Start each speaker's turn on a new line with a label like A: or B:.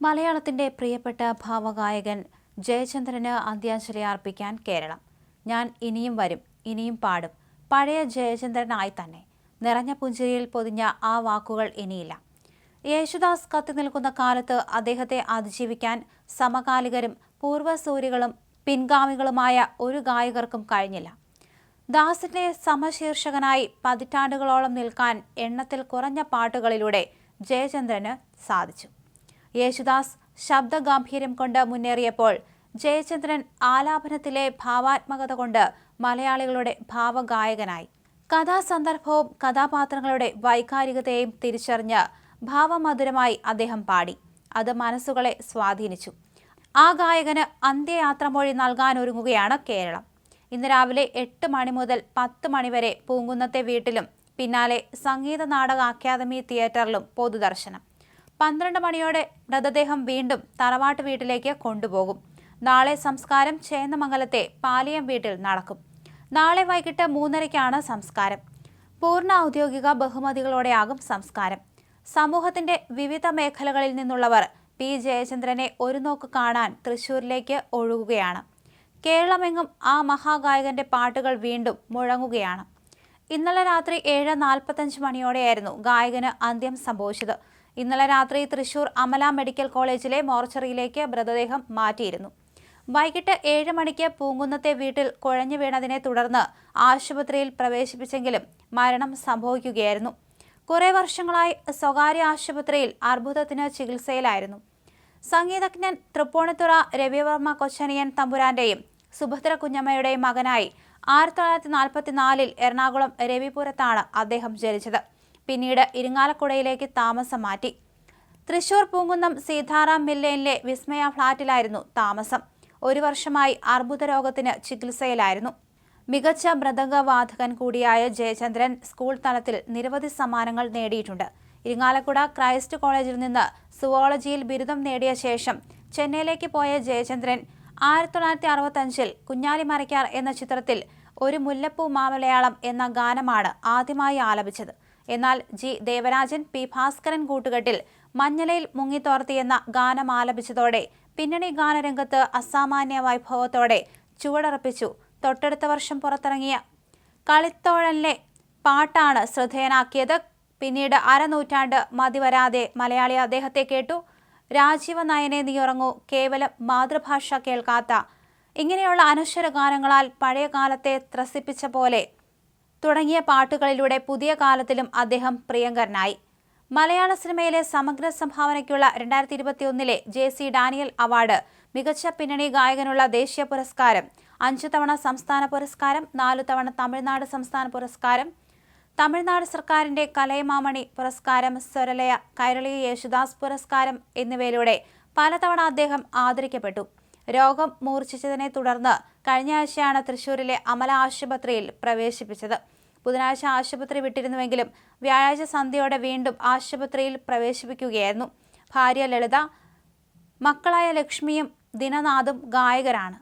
A: മലയാളത്തിന്റെ പ്രിയപ്പെട്ട ഭാവഗായകൻ ജയചന്ദ്രന് അന്ത്യാഞ്ജലി അർപ്പിക്കാൻ കേരളം. ഞാൻ ഇനിയും വരും ഇനിയും പാടും. പഴയ ജയചന്ദ്രനായി തന്നെ. നിറഞ്ഞ പുഞ്ചിരിയിൽ പൊതിഞ്ഞ ആ വാക്കുകൾ ഇനിയില്ല. യേശുദാസ് കത്തി നിൽക്കുന്ന കാലത്ത് അദ്ദേഹത്തെ അതിജീവിക്കാൻ സമകാലികരും പൂർവസൂരികളും പിൻഗാമികളുമായ ഒരു ഗായകർക്കും കഴിഞ്ഞില്ല. ദാസിന്റെ സമശീർഷകനായി പതിറ്റാണ്ടുകളോളം നിൽക്കാൻ എണ്ണത്തിൽ കുറഞ്ഞ പാട്ടുകളിലൂടെ ജയചന്ദ്രന് സാധിച്ചു. യേശുദാസ് ശബ്ദഗാംഭീര്യം കൊണ്ട് മുന്നേറിയപ്പോൾ ജയചന്ദ്രൻ ആലാപനത്തിലെ ഭാവാത്മകത കൊണ്ട് മലയാളികളുടെ ഭാവഗായകനായി. കഥാസന്ദർഭവും കഥാപാത്രങ്ങളുടെ വൈകാരികതയും തിരിച്ചറിഞ്ഞ് ഭാവമധുരമായി അദ്ദേഹം പാടി. അത് മനസ്സുകളെ സ്വാധീനിച്ചു. ആ ഗായകന് അന്ത്യയാത്രമൊഴി നൽകാനൊരുങ്ങുകയാണ് കേരളം. ഇന്ന് രാവിലെ എട്ട് മണി മുതൽ പത്ത് മണിവരെ പൂങ്കുന്നത്തെ വീട്ടിലും പിന്നാലെ സംഗീത നാടക അക്കാദമി തിയേറ്ററിലും പൊതുദർശനം. പന്ത്രണ്ട് മണിയോടെ മൃതദേഹം വീണ്ടും തറവാട്ട് വീട്ടിലേക്ക് കൊണ്ടുപോകും. നാളെ സംസ്കാരം ചേന്നമംഗലത്തെ പാലിയം വീട്ടിൽ നടക്കും. നാളെ വൈകിട്ട് മൂന്നരയ്ക്കാണ് സംസ്കാരം. പൂർണ ഔദ്യോഗിക ബഹുമതികളോടെയാകും സംസ്കാരം. സമൂഹത്തിന്റെ വിവിധ മേഖലകളിൽ നിന്നുള്ളവർ പി ജയചന്ദ്രനെ ഒരു നോക്ക് കാണാൻ തൃശൂരിലേക്ക് ഒഴുകുകയാണ്. കേരളമെങ്ങും ആ മഹാഗായകന്റെ പാട്ടുകൾ വീണ്ടും മുഴങ്ങുകയാണ്. ഇന്നലെ രാത്രി ഏഴ് നാൽപ്പത്തഞ്ച് മണിയോടെയായിരുന്നു ഗായകന് അന്ത്യം സംഭവിച്ചത്. ഇന്നലെ രാത്രി തൃശൂർ അമല മെഡിക്കൽ കോളേജിലെ മോർച്ചറിയിലേക്ക് മൃതദേഹം മാറ്റിയിരുന്നു. വൈകിട്ട് ഏഴ് മണിക്ക് പൂങ്കുന്നത്തെ വീട്ടിൽ കുഴഞ്ഞു വീണതിനെ തുടർന്ന് ആശുപത്രിയിൽ പ്രവേശിപ്പിച്ചെങ്കിലും മരണം സംഭവിക്കുകയായിരുന്നു. കുറേ വർഷങ്ങളായി സ്വകാര്യ ആശുപത്രിയിൽ അർബുദത്തിന് ചികിത്സയിലായിരുന്നു. സംഗീതജ്ഞൻ തൃപ്പൂണിത്തുറ രവിവർമ്മ കൊച്ചനിയൻ തമ്പുരാന്റെയും സുഭദ്ര കുഞ്ഞമ്മയുടെയും മകനായി ആയിരത്തി തൊള്ളായിരത്തി നാൽപ്പത്തിനാലിൽ എറണാകുളം രവിപുരത്താണ് അദ്ദേഹം ജനിച്ചത്. പിന്നീട് ഇരിങ്ങാലക്കുടയിലേക്ക് താമസം മാറ്റി. തൃശൂർ പൂങ്കുന്നം സീതാറാം മില്ലേനിലെ വിസ്മയ ഫ്ളാറ്റിലായിരുന്നു താമസം. ഒരു വർഷമായി അർബുദ രോഗത്തിന് ചികിത്സയിലായിരുന്നു. മികച്ച മൃദംഗവാദകൻ കൂടിയായ ജയചന്ദ്രൻ സ്കൂൾ തലത്തിൽ നിരവധി സമ്മാനങ്ങൾ നേടിയിട്ടുണ്ട്. ഇരിങ്ങാലക്കുട ക്രൈസ്റ്റ് കോളേജിൽ നിന്ന് സുവോളജിയിൽ ബിരുദം നേടിയ ശേഷം ചെന്നൈയിലേക്ക് പോയ ജയചന്ദ്രൻ ആയിരത്തി തൊള്ളായിരത്തി അറുപത്തഞ്ചിൽ കുഞ്ഞാലി മരയ്ക്കാർ എന്ന ചിത്രത്തിൽ ഒരു മുല്ലപ്പൂ മാമലയാളം എന്ന ഗാനമാണ് ആദ്യമായി ആലപിച്ചത്. എന്നാൽ ജി ദേവരാജൻ പി ഭാസ്കരൻ കൂട്ടുകെട്ടിൽ മഞ്ഞലയിൽ മുങ്ങിത്തോർത്തിയെന്ന ഗാനം ആലപിച്ചതോടെ പിന്നണി ഗാനരംഗത്ത് അസാമാന്യ വൈഭവത്തോടെ ചുവടറപ്പിച്ചു. തൊട്ടടുത്ത വർഷം പുറത്തിറങ്ങിയ കളിത്തോഴലിലെ പാട്ടാണ് ശ്രദ്ധേയനാക്കിയത്. പിന്നീട് അരനൂറ്റാണ്ട് മതിവരാതെ മലയാളി അദ്ദേഹത്തെ കേട്ടു. രാജീവ നയനെ നീയുറങ്ങൂ കേവലം മാതൃഭാഷ കേൾക്കാത്ത. ഇങ്ങനെയുള്ള അനശ്വര ഗാനങ്ങളാൽ പഴയ കാലത്തെ ത്രസിപ്പിച്ച പോലെ തുടങ്ങിയ പാട്ടുകളിലൂടെ പുതിയ കാലത്തിലും അദ്ദേഹം പ്രിയങ്കരനായി. മലയാള സിനിമയിലെ സമഗ്ര സംഭാവനയ്ക്കുള്ള രണ്ടായിരത്തി ഇരുപത്തിയൊന്നിലെ ജെ സി ഡാനിയൽ അവാർഡ് മികച്ച പിന്നണി ഗായകനുള്ള ദേശീയ പുരസ്കാരം അഞ്ചു തവണ സംസ്ഥാന പുരസ്കാരം നാലു തവണ തമിഴ്നാട് സംസ്ഥാന പുരസ്കാരം തമിഴ്നാട് സർക്കാരിന്റെ കലയമാമണി പുരസ്കാരം സ്വരലയ കൈരളി യേശുദാസ് പുരസ്കാരം എന്നിവയിലൂടെ പലതവണ അദ്ദേഹം ആദരിക്കപ്പെട്ടു. രോഗം മൂർച്ഛിച്ചതിനെ തുടർന്ന് കഴിഞ്ഞ ആഴ്ചയാണ് തൃശൂരിലെ അമല ആശുപത്രിയിൽ പ്രവേശിപ്പിച്ചത്. ബുധനാഴ്ച ആശുപത്രി വിട്ടിരുന്നുവെങ്കിലും വ്യാഴാഴ്ച സന്ധ്യയോടെ വീണ്ടും ആശുപത്രിയിൽ പ്രവേശിപ്പിക്കുകയായിരുന്നു. ഭാര്യ ലളിത മക്കളായ ലക്ഷ്മിയും ദിനനാഥും ഗായകരാണ്.